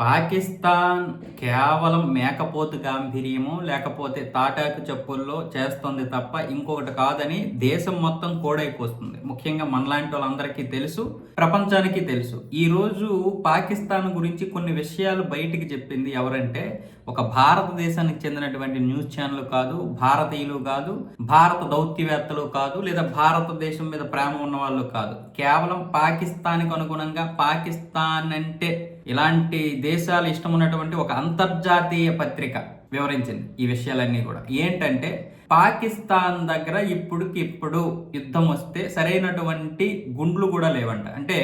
పాకిస్తాన్ కేవలం మేకపోతు గాంభీర్యము లేకపోతే తాటాకు చెప్పుల్లో చేస్తుంది తప్ప ఇంకొకటి కాదని దేశం మొత్తం కోడైపోతుంది ముఖ్యంగా మనలాంటి వాళ్ళందరికీ తెలుసు ప్రపంచానికి తెలుసు. ఈరోజు పాకిస్తాన్ గురించి కొన్ని విషయాలు బయటికి చెప్పింది ఎవరంటే ఒక భారతదేశానికి చెందినటువంటి న్యూస్ ఛానల్ కాదు భారతీయులు కాదు భారత దౌత్యవేత్తలు కాదు లేదా భారతదేశం మీద ప్రేమ ఉన్న వాళ్ళు కాదు. కేవలం పాకిస్తాన్కి అనుగుణంగా పాకిస్తాన్ అంటే ఇలాంటి దేశాలు ఇష్టం ఉన్నటువంటి ఒక అంతర్జాతీయ పత్రిక వివరించింది ఈ విషయాలన్నీ కూడా. ఏంటంటే పాకిస్తాన్ దగ్గర ఇప్పుడుకిప్పుడు యుద్ధం వస్తే సరైనటువంటి గుండ్లు కూడా లేవంట. అంటే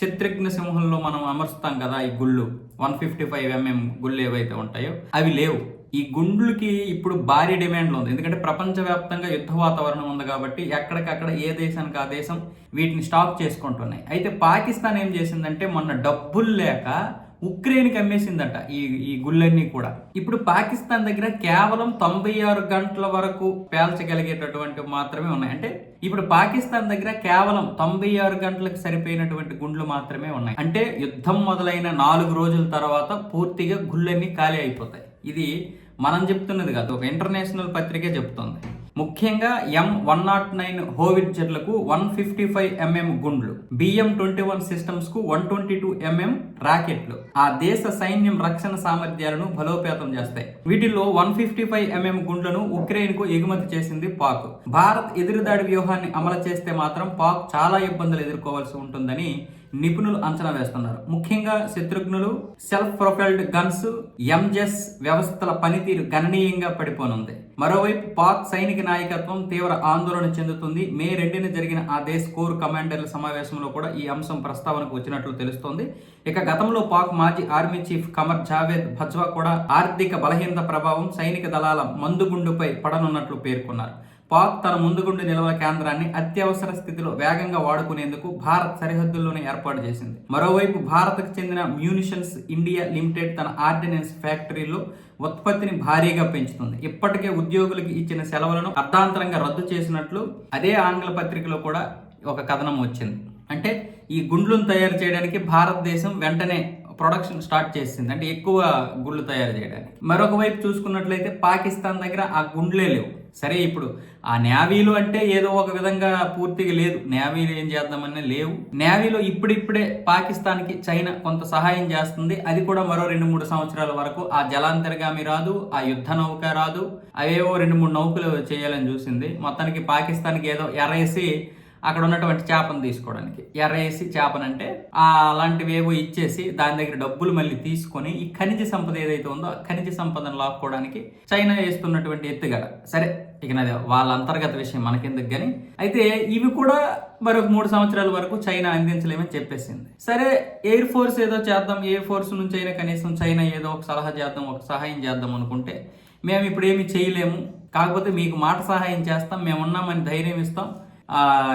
శత్రుఘ్న సింహంలో మనం అమరుస్తాం కదా ఈ గుళ్ళు. వన్ ఫిఫ్టీ ఫైవ్ ఎంఎం గుళ్ళు ఏవైతే ఉంటాయో అవి లేవు. ఈ గుండ్లకి ఇప్పుడు భారీ డిమాండ్లు ఉంది. ఎందుకంటే ప్రపంచవ్యాప్తంగా యుద్ధ వాతావరణం ఉంది కాబట్టి ఎక్కడికక్కడ ఏ దేశానికి ఆ దేశం వీటిని స్టాక్ చేసుకుంటున్నాయి. అయితే పాకిస్తాన్ ఏం చేసిందంటే మొన్న డబ్బులు లేక ఉక్రెయిన్కి అమ్మేసిందట ఈ ఈ గుళ్ళన్నీ కూడా. ఇప్పుడు పాకిస్తాన్ దగ్గర కేవలం తొంభై ఆరు గంటల వరకు పేల్చగలిగేటటువంటి మాత్రమే ఉన్నాయి. అంటే ఇప్పుడు పాకిస్తాన్ దగ్గర కేవలం తొంభై ఆరు గంటలకు సరిపోయినటువంటి గుండ్లు మాత్రమే ఉన్నాయి. అంటే యుద్ధం మొదలైన నాలుగు రోజుల తర్వాత పూర్తిగా గుళ్ళన్నీ ఖాళీ అయిపోతాయి. ఇది మనం చెప్తున్నది కాదు ఒక ఇంటర్నేషనల్ పత్రికే చెప్తుంది. ముఖ్యంగా ఎం వన్ నాట్ నైన్ హోవిట్జర్లకు వన్ ఫిఫ్టీ ఫైవ్ ఎంఎం గుండ్లు బిఎం ట్వంటీ వన్ సిస్టమ్స్కు వన్ ట్వంటీ టూ ఎంఎం రాకెట్లు. ఆ దేశ సైన్యం రక్షణ సామర్థ్యాలను బలోపేతం చేస్తాయి. వీటిలో వన్ ఫిఫ్టీ ఫైవ్ ఎంఎం గుండ్లను ఉక్రెయిన్కు ఎగుమతి చేసింది పాక్. భారత్ ఎదురుదాడి వ్యూహాన్ని అమలు చేస్తే మాత్రం పాక్ చాలా ఇబ్బందులు ఎదుర్కోవాల్సి ఉంటుందని నిపుణులు అంచనా వేస్తున్నారు. ముఖ్యంగా శత్రుఘ్నులు సెల్ఫ్ ప్రొఫైల్డ్ గన్స్ ఎంజెస్ వ్యవస్థల పనితీరు గణనీయంగా పడిపోనుంది. మరోవైపు పాక్ సైనిక నాయకత్వం తీవ్ర ఆందోళన చెందుతుంది. మే రెండున జరిగిన ఆ దేశ కోర్ కమాండర్ల సమావేశంలో కూడా ఈ అంశం ప్రస్తావనకు వచ్చినట్లు తెలుస్తోంది. ఇక గతంలో పాక్ మాజీ ఆర్మీ చీఫ్ కమర్ జావేద్ భజ్వా కూడా ఆర్థిక బలహీనత ప్రభావం సైనిక దళాల మందుగుండుపై పడనున్నట్లు పేర్కొన్నారు. పాక్ తన ముందుగుండి నిల్వ కేంద్రాన్ని అత్యవసర స్థితిలో వేగంగా వాడుకునేందుకు భారత్ సరిహద్దుల్లోనే ఏర్పాటు చేసింది. మరోవైపు భారత్కు చెందిన మ్యూనిషన్స్ ఇండియా లిమిటెడ్ తన ఆర్డినెన్స్ ఫ్యాక్టరీలో ఉత్పత్తిని భారీగా పెంచుతుంది. ఇప్పటికే ఉద్యోగులకు ఇచ్చిన సెలవులను అర్ధాంతరంగా రద్దు చేసినట్లు అదే ఆంగ్ల పత్రికలో కూడా ఒక కథనం వచ్చింది. అంటే ఈ గుండ్లను తయారు చేయడానికి భారతదేశం వెంటనే ప్రొడక్షన్ స్టార్ట్ చేసింది. అంటే ఎక్కువ గుళ్ళు తయారు చేయడానికి. మరొక వైపు చూసుకున్నట్లయితే పాకిస్తాన్ దగ్గర ఆ గుండ్లే లేవు. సరే ఇప్పుడు ఆ నేవీలో అంటే ఏదో ఒక విధంగా పూర్తిగా లేదు. నేవీలో ఏం చేద్దామని లేవు. నేవీలో ఇప్పుడిప్పుడే పాకిస్తాన్కి చైనా కొంత సహాయం చేస్తుంది. అది కూడా మరో రెండు మూడు సంవత్సరాల వరకు ఆ జలాంతర్గామి రాదు ఆ యుద్ధ నౌక రాదు. అవేవో రెండు మూడు నౌకలు చేయాలని చూసింది. మొత్తానికి పాకిస్తాన్కి ఏదో ఎరేసి అక్కడ ఉన్నటువంటి చేపను తీసుకోవడానికి. ఎర్రేసి చేపనంటే అలాంటివి ఏవో ఇచ్చేసి దాని దగ్గర డబ్బులు మళ్ళీ తీసుకొని ఈ ఖనిజ సంపద ఏదైతే ఉందో ఖనిజ సంపదను లాక్కోవడానికి చైనా వేస్తున్నటువంటి ఎత్తుగడ. సరే ఇక నాది వాళ్ళ అంతర్గత విషయం మనకెందుకు కానీ అయితే ఇవి కూడా మరొక మూడు సంవత్సరాల వరకు చైనా అందించలేమని చెప్పేసింది. సరే ఎయిర్ ఫోర్స్ ఏదో చేద్దాం ఎయిర్ ఫోర్స్ నుంచి అయినా కనీసం చైనా ఏదో ఒక సలహా చేద్దాం ఒక సహాయం చేద్దాం అనుకుంటే మేము ఇప్పుడు ఏమి చేయలేము. కాకపోతే మీకు మాట సహాయం చేస్తాం మేము ఉన్నామని ధైర్యం ఇస్తాం.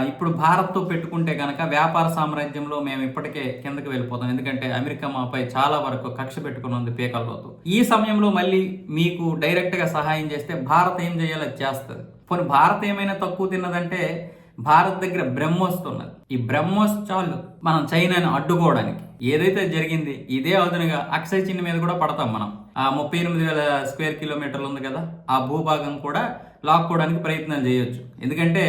ఇప్పుడు భారత్తో పెట్టుకుంటే కనుక వ్యాపార సామ్రాజ్యంలో మేము ఇప్పటికే కిందకి వెళ్ళిపోతాం. ఎందుకంటే అమెరికా మాపై చాలా వరకు కక్ష పెట్టుకుని ఉంది పీకల్లోతు. ఈ సమయంలో మళ్ళీ మీకు డైరెక్ట్గా సహాయం చేస్తే భారత్ ఏం చేయాలో చేస్తుంది. పోనీ భారత్ ఏమైనా తక్కువ తిన్నదంటే భారత్ దగ్గర బ్రహ్మోస్ ఉన్నది. ఈ బ్రహ్మోస్ చాలు మనం చైనాను అడ్డుకోవడానికి. ఏదైతే జరిగింది ఇదే అదునుగా అక్షయ్ చిన్న మీద కూడా పడతాం మనం. ఆ ముప్పై ఎనిమిది వేల స్క్వేర్ కిలోమీటర్లు ఉంది కదా ఆ భూభాగం కూడా లాక్కోవడానికి ప్రయత్నం చేయొచ్చు. ఎందుకంటే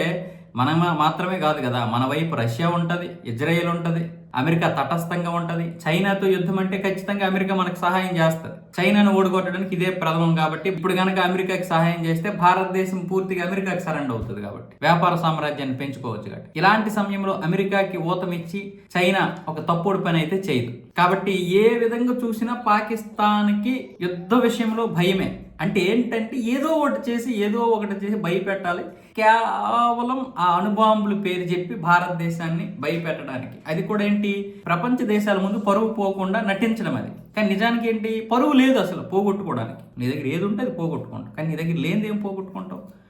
మనం మాత్రమే కాదు కదా మన వైపు రష్యా ఉంటుంది ఇజ్రాయెల్ ఉంటుంది అమెరికా తటస్థంగా ఉంటుంది. చైనాతో యుద్ధం అంటే ఖచ్చితంగా అమెరికా మనకు సహాయం చేస్తుంది. చైనాను ఓడగొట్టడానికి ఇదే ప్రథమం కాబట్టి ఇప్పుడు కనుక అమెరికాకి సహాయం చేస్తే భారతదేశం పూర్తిగా అమెరికాకి సరెండర్ అవుతుంది కాబట్టి వ్యాపార సామ్రాజ్యాన్ని పెంచుకోవచ్చు కాబట్టి. ఇలాంటి సమయంలో అమెరికాకి ఊతమిచ్చి చైనా ఒక తప్పుడు పని అయితే చేయదు. కాబట్టి ఏ విధంగా చూసినా పాకిస్తాన్కి యుద్ధ విషయంలో భయమే. అంటే ఏంటంటే ఏదో ఒకటి చేసి ఏదో ఒకటి చేసి భయపెట్టాలి. కేవలం ఆ అణుబాంబుల పేరు చెప్పి భారతదేశాన్ని భయపెట్టడానికి. అది కూడా ఏంటి? ప్రపంచ దేశాల ముందు పరువు పోకుండా నటించడం అది. కానీ నిజానికి ఏంటి? పరువు లేదు అసలు పోగొట్టుకోవడానికి. నీ దగ్గర ఏది ఉంటే అది పోగొట్టుకుంటావు. కానీ నీ దగ్గర లేనిది ఏం పోగొట్టుకుంటావు?